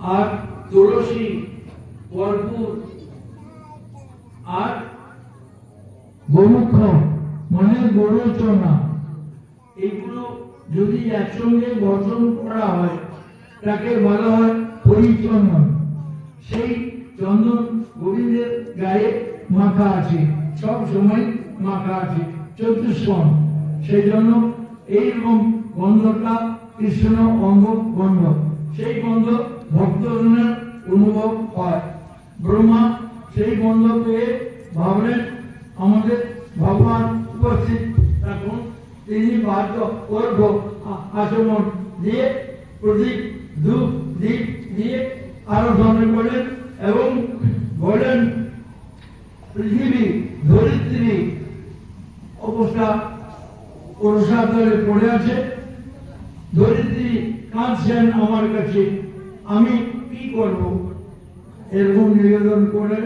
আর তুলসী, কর্পূর, আর গোমুখ মানে গরুচনা এগুলো যদি একসঙ্গে গঠন করা হয়, তাকে বলা হয় পরিচন্দন। সেই চন্দন গোবিন্দের গায়ে মাখা আছে, সব সময় মাখা আছে, চতুষ্কণ। সেই জন্য এইরকম গন্ধটা কৃষ্ণ অঙ্গ গন্ধ সেই গন্ধ ভক্তজনের অনুভব হয়। ব্রহ্মা সেই গন্ধ পেয়ে ভাবলেন, আমাদের ভগবান উপস্থিত এখন তিনি অর্ঘ আ- আচমন দিয়ে প্রদীপ, ধূপ, দীপ দিয়ে আরাধনা করেন এবং বলেন পৃথিবী ধরিত্রী, অবস্থা প্রসাদরে পড়ে আছে। ধরিত্রী কাঁদছেন আমার কাছে। আমি কি করব? এরকম নিবেদন করে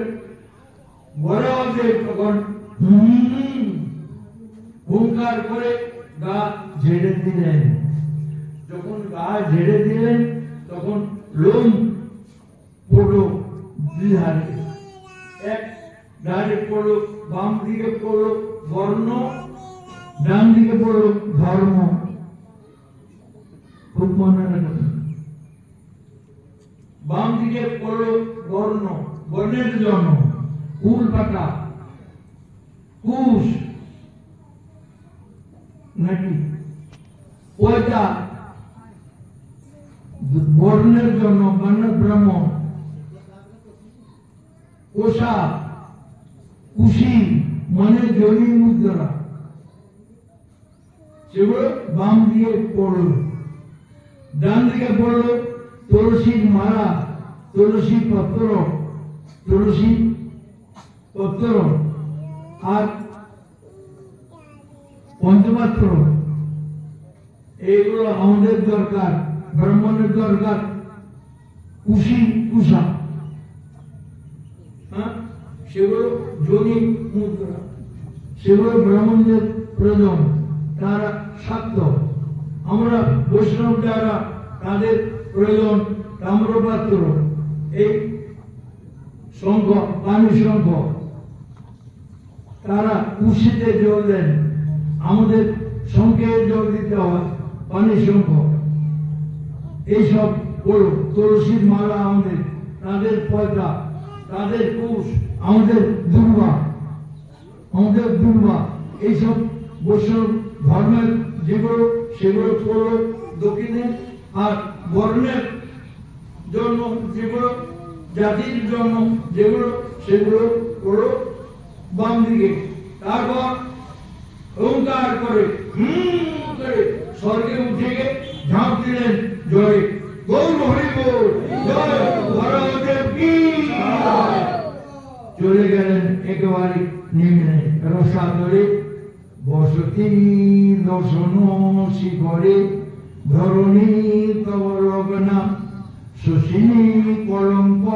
বড়দের তখন হুঙ্কার করে গা ঝেড়ে দিলেন। যখন গা ঝেড়ে দিলেন, তখন লোম পড়ল দুই এক ধারে পড়ল, বাম দিকে পড়ল বর্ণ, ডান দিকে পড়ল ধর্ম। খুব মনে রাখবেন। বাম দিকে পড়ল বর্ণ, বর্ণের জন্য কুল পাতা, কুশ, নাকি? পয়তা বর্ণের জন্য বর্ণ ব্রহ্ম, কোষা, কুশি মানে জনি মুদ্রা। সেগুলো বাম দিকে পড়ল। ডান দিকে পড়ল তুলসীর মালা তুলসী পত্র তুলসী পত্র আর পঞ্চপাত্র। এইগুলো আমাদের দরকার, ব্রাহ্মণের দরকার। কুশি, কুষা। হ্যাঁ? সেগুলো যোগী মুদ্রা। সেগুলো ব্রাহ্মণদের প্রয়োজন, তারা শাক্ত আমরা বৈষ্ণব যারা, তাদের প্রয়োজন তাম্রপাত্র। এই শঙ্খ পানি শঙ্খ তারা কুশিতে জল দেন। আমাদের শঙ্খে জল দিতে হয়, পানি শঙ্খ এইসব হলো তুলসীর মালা আমাদের, তাদের পয়সা তাদের কুশ, আমাদের দুর্বা আমাদের দুর্বা। এইসব বৈষ্ণব ধর্মের যেগুলো, সেগুলো পড়ল দক্ষিণে আর বর্ণের জন্য যেগুলো, জাতির জন্য যেগুলো, সেগুলো পড়ল বাম দিকে। তারপর ওঙ্কার করে, হুম করে স্বর্গে উঠে গিয়ে ঝাঁপ দিলেন জয় গৌর হরি চলে গেলেন একেবারে নেমে নিম্নে রসাতলে বসতি দর্শন শিখরে, ধরণী তব লগ্না শশিনী কলঙ্ক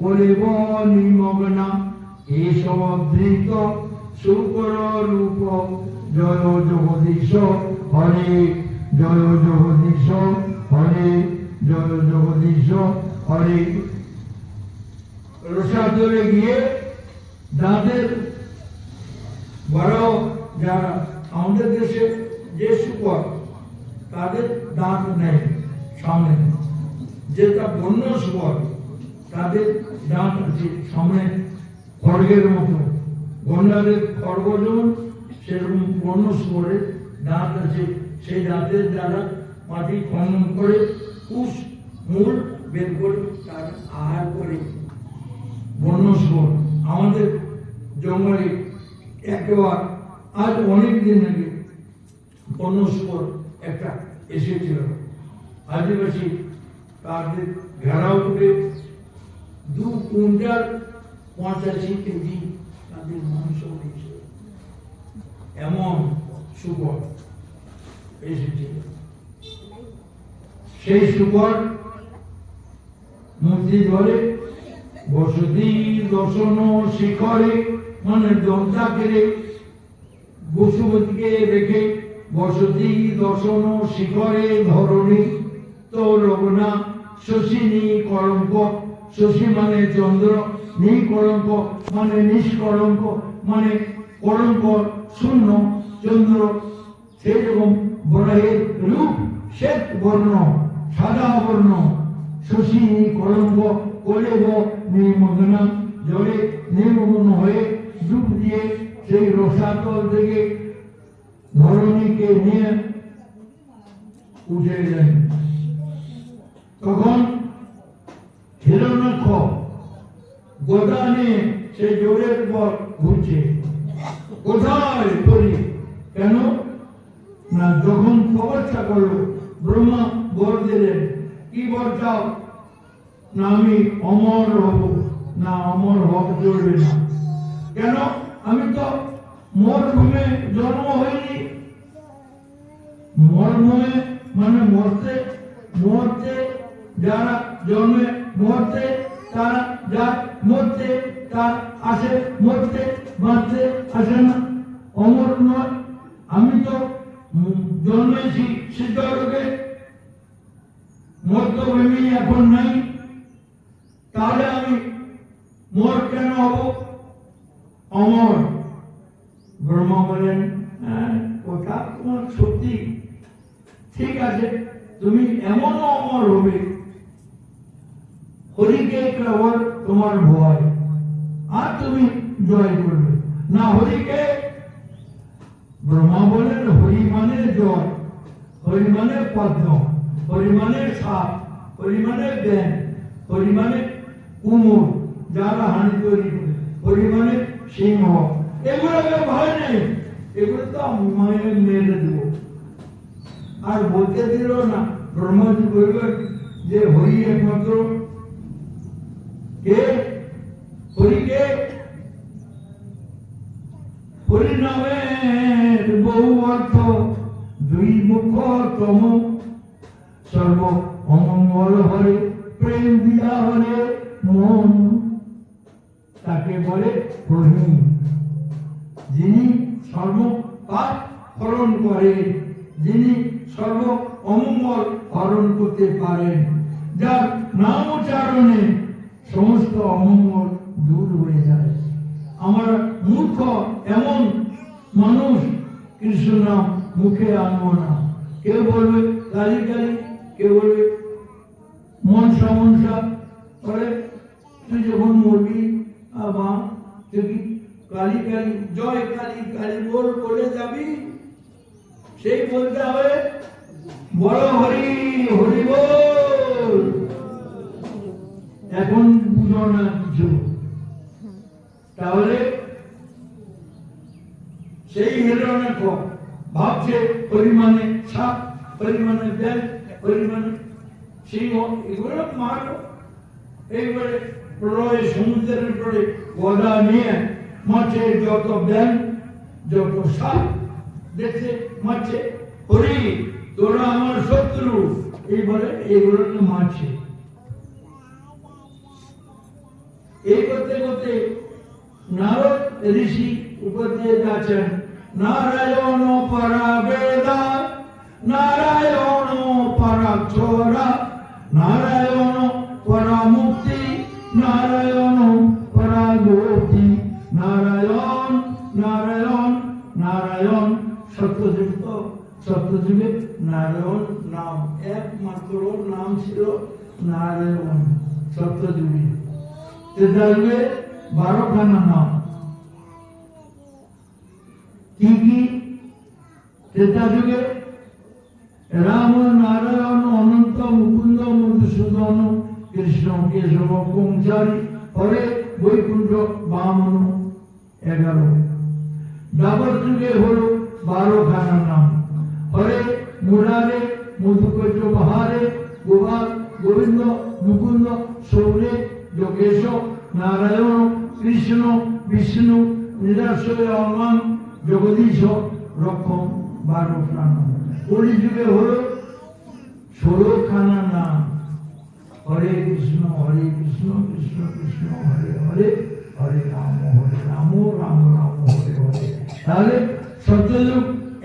করিব নিমগ্না। এসব ধৃত শুকর রূপ জয় জগদীশ হরে, জয় জগদীশ হরে, জয় জগদীশ হরে। রসাতলে গিয়ে দাঁতের বড় যারা আমাদের দেশে যে শুকর, তাদের দাঁত নেই সামনে। যেটা বন্য শুকর তাদের দাঁত আছে সামনে খড়গের মতো। গন্ডারের খড়গ সেরকম বন্য শুকরের দাঁত আছে। সেই দাঁতের দ্বারা মাটি খনন করে কুশ, মূল বের করে তার আহার করে। বন্য শুকর আমাদের জঙ্গলে একবার, আজ অনেক দিন আগে বন্য শুকর একটা এসেছিল। আদিবাসী তাদের ঘেরাও করে দু কুইন্টাল পঁচাশি কেজি তাদের মাংস হয়েছে। এমন শুকর এসেছিল সেই শুকর মূর্তি ধরে বসতি দর্শন শিখরে মানে দমতা কেড়ে বসুমতিকে রেখে বসতি দর্শন শিখরে ধরণী তো লগ্না শশী নি কলঙ্ক, শশী মানে চন্দ্র, নি কলঙ্ক মানে নিষ্কলঙ্ক মানে কলঙ্ক শূন্য, চন্দ্র সেই রকম বরাহের রূপ শ্বেত বর্ণ, সাদা বর্ণ। শশী নি কলঙ্ক কলেব নির্মগ্ন জলে নির্মগ্ন হয়ে ডুব দিয়ে সেই রসাতল থেকে ধরণীকে নিয়ে উঠে গেলেন গোদা নিয়ে সে জোরের পর ঘুরছে। কোথায় কেন? না, যখন তপস্যা করল, ব্রহ্মা বর দিলেন, কি বর চাও? না, আমি অমর হব। না, অমর হব চলবে না। কেন? আমি তো মরভূমে জন্ম হয়নি মরভূমে মানে মরতে মরতে, যারা জন্মে মরতে মরতে তার আসে বাঁচতে আসে না। অমর নয়। আমি তো জন্মেছি এখন নাই। তাহলে আমি মর কেন হব? অমর। ব্রহ্মা বলেন "হ্যাঁ, কথা তোমার সত্যি। ঠিক আছে তুমি এমন অমর হবে হরিকে কেবল তোমার ভয়। আর তুমি জয় করবে। না হরিকে ব্রহ্মা বলেন হরি মানে জয়। হরি মানে পদ্ম, হরি মানে সাপ, হরি মানে ব্যাং হরি মানে কুমোর যারা হানি তৈরি করে, হরি মানে সিংহ। এগুলোকে ভয় নেই। এগুলো তো মায়ের মেরে দেবো। আর বলতে দিল না, ব্রহ্মাজি বলবেন যে হরি একমাত্র কে? হরি কে? বহু অর্থ, দুই মুখ তম সর্ব অমঙ্গল হরে, প্রেম দিয়া হরে মন। তাকে বলে রহিম যিনি সর্ব পাপ হরণ করেন যিনি সর্ব অমঙ্গল হরণ করতে পারেন, যার নাম উচ্চারণে সমস্ত অমঙ্গল দূর হয়ে যায়। আমার মূর্খ, এমন মানুষ কৃষ্ণ নাম মুখে আনব না। কেউ বলবে, গালি গালি। কেউ বলবে, মনসা মনসা। করে তুই যখন মরবি আবার তুই কালী কালী জয় কালী কালী বল বলে যাবি? সেই বলতে হবে, বড় হরি হরি বল। এখন বুঝো না কিছু তাহলে সেই হিরণ্যক ভাবছে পরিমাণে সাপ, পরিমাণে ব্যাগ পরিমাণে সিংহ, এগুলো মারো এইবারে প্রলয় সমুদ্রের পরে গদা নিয়ে মাছের যত ব্যাং যত সাপ, দেখছে মাছে হরি, তোরা আমার শত্রু। এইবারে এগুলোকে মারছে। এই করতে করতে নারদ ঋষি উপর দিয়ে যাচ্ছেন নারায়ণ পরা বেদা নারায়ণ পরা ছোরা নারায়ণ পরা মুক্তি নারায়ণ পরা গতি নারায়ণ নারায়ণ নারায়ণ, সত্যযুক্ত, সত্যযুগে নারায়ণ নাম। একমাত্র নাম ছিল নারায়ণ, সত্যযুগে। ত্রেতাযুগে বারোখানা নাম। কি কি? ত্রেতা যুগে রাম, নারায়ণ, অনন্ত, মুকুন্দ, মধুসূদন, কৃষ্ণ, কেশব কৌচারী হরে, বৈকুণ্ঠ, বামন, এগারো। দ্বাপর যুগে হলো বারোখানা নাম। হরে, মুরারে মধুকৈট বাহারে গোপাল, গোবিন্দ, মুকুন্দ, সৌরে যোগেশ, নারায়ণ, কৃষ্ণ, বিষ্ণু, নিরাশ্রয় অমান জগদীশ রক্ষম বারো প্রাণ। কলি যুগে হলো ষোলো নাম। হরে কৃষ্ণ হরে কৃষ্ণ কৃষ্ণ কৃষ্ণ, হরে হরে হরে রাম হরে রাম রাম রাম, হরে হরে। তাহলে সত্যযুগ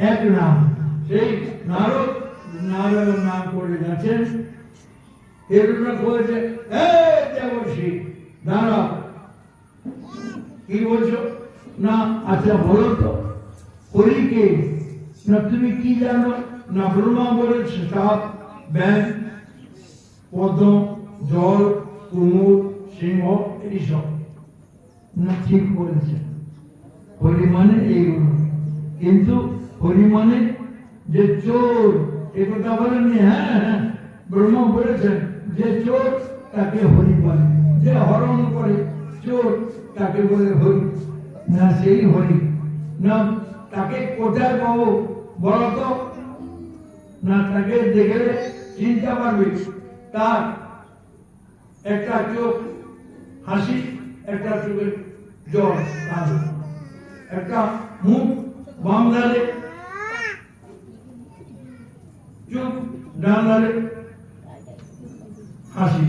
এক নাম। সেই নারদ নারায়ণ নাম করে যাচ্ছেন হিরণ্য বলেছে এ দেবর্ষি দাঁড়াও। কি বলছো? না আচ্ছা বলো তো। হরিকে না, তুমি কি জানো? না ব্রহ্মা বলেছে সাপ ব্যাং, পদ্ম, জল, কুমুর, সিংহ এইসব না, ঠিক বলেছে। হরি মানে এইগুলো। কিন্তু হরি মানে যে চোর, এ কথা বলেননি? হ্যাঁ হ্যাঁ ব্রহ্মা বলেছেন যে চোর তাকে হরি বলে। যে হরণ করে চোর তাকে বলে হরি। না সেই হরি, না তাকে কোথায় পাবো বলো তো? না তাকে দেখে চিনতে পারবে। তার একটা চোখ হাসি, একটা চোখে জল একটা মুখ বাম ধারে চোখ ডান ধারে হাসি।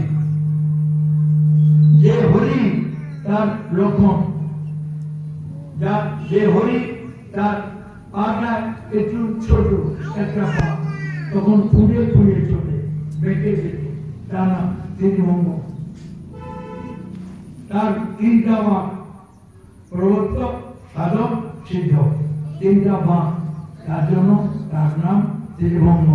তার লক্ষণ যা যে হরি, তার পাটা একটু ছোট, একটা পা। তখন ফুলে ফুলে চলে, বেঁকে বেঁকে। তার নাম তিনভঙ্গ তার তিনটা মা প্রবর্তক সাধক সিদ্ধ। তিনটা মা, তার জন্য তার নাম ত্রিভঙ্গ।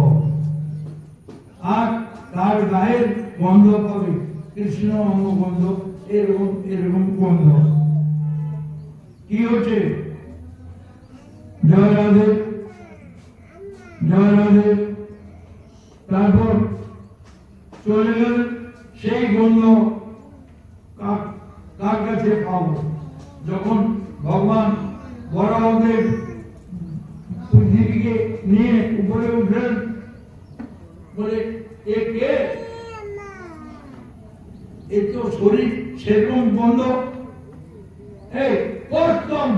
আর তার গায়ের গন্ধ পাবে। কৃষ্ণ অঙ্গ গন্ধ এরকম এরকম গন্ধ কি হচ্ছে? জয় রাধে। জয় রাধে। তারপর চলে গেল সেই গন্ধ কার কাছে পাবো যখন ভগবান বড়দেব পৃথিবীকে নিয়ে উপরে উঠলেন, বলে, এ কে? এ তো শরীর। সেরকম বন্ধ? এই, কর্তম,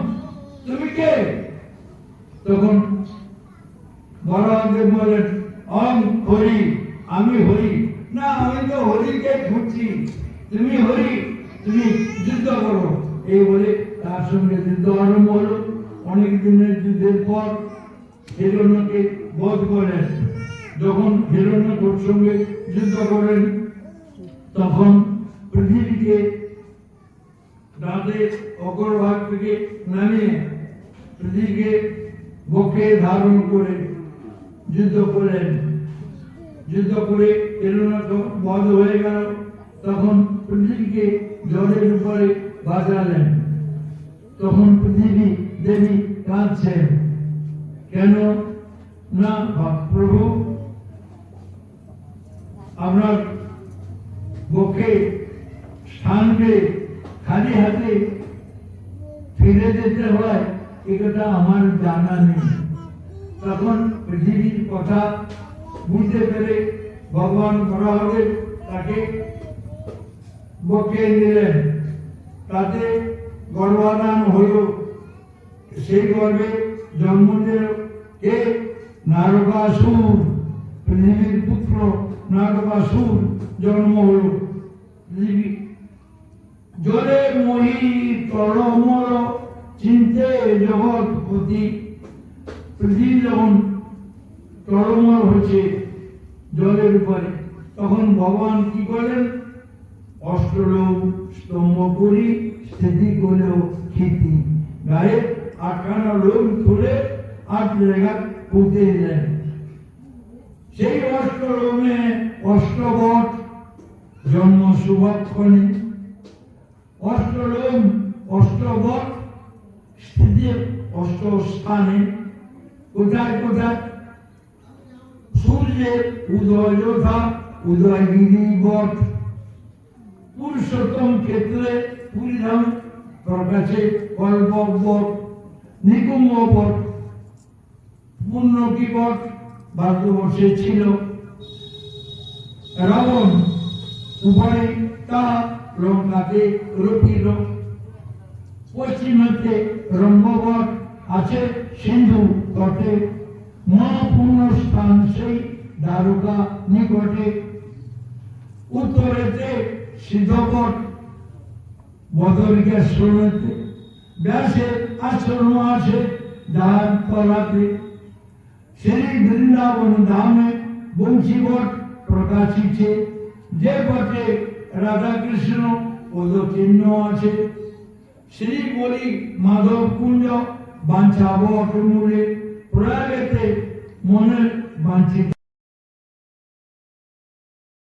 তুমি কে? তখন বড়দেব বলেন অম হরি, আমি হরি। না, আমি তো হরিকে খুঁজছি। তুমি হরি, তুমি যুদ্ধ করো। এই বলে তার সঙ্গে যুদ্ধ আরম্ভ হলো। অনেক দিনের যুদ্ধের পর হিরণ্যকে বধ করেন যখন হিরণ্যকর সঙ্গে যুদ্ধ করেন তখন পৃথিবীকে দাঁতে অগ্রভাগ থেকে নামিয়ে পৃথিবীকে বক্ষে ধারণ করে যুদ্ধ করেন যুদ্ধ করে হিরণ্যক বধ হয়ে গেল। তখন পৃথিবীকে জলের উপরে বাজালেন তখন পৃথিবী দেবী কাঁদছেন। কেন? না প্রভু, আপনার বক্ষে স্থান খালি হাতে ফিরে যেতে হয় এটা আমার জানা নেই। তখন পৃথিবীর কথা বুঝতে পেরে ভগবান বরাহদেব তাকে বকে নিলেন তাতে গর্ভাধান হইল সেই গর্ভে জন্ম দিল কে? নারকাসুর পৃথিবীর পুত্র নারকাসুর জন্ম হল। জলে মহি তরমর চিনতে জগৎপতি পৃথিবী যখন তরমর হচ্ছে জলের উপরে, তখন ভগবান কি করলেন? অষ্টলোক স্তম্ভ করি স্থিতি করলেও খিতি গায়ে আটখানা লোক তুলে আট জায়গা পুঁতে দিলেন। সেই অষ্টলোমে অষ্টবট জন্ম শুভক্ষণে অষ্টলোম অষ্টবট স্থিতি অষ্ট স্থানে, কোথায় কোথায়? সূর্যের উদয় যথা উদয়গিরি বট। পুরুষোত্তম ক্ষেত্রে পুরীধাম প্রকাশে কল্প বট, নিকুম্ভ বট পূর্ণকি বট? ভারতবর্ষে ছিল। রাবণ, উপরে তা লঙ্কাতে রুপিল পশ্চিমেতে রম্ভবট আছে, সিন্ধু তটে মহাপূর্ণ স্থান সেই দ্বারকা নিকটে। উত্তরেতে সিদ্ধপট বদরিকেশ্বরেতে ব্যাসে আশ্রম আছে যাহার তলাতে শ্রী বৃন্দাবন ধামে বংশীবট প্রকাশিছে। যে পথে রাধা কৃষ্ণ পদচিহ্ন আছে। শ্রী বলি মাধব কুঞ্জ বাঞ্ছাব প্রয়াগেতে মনের বাঞ্ছিত।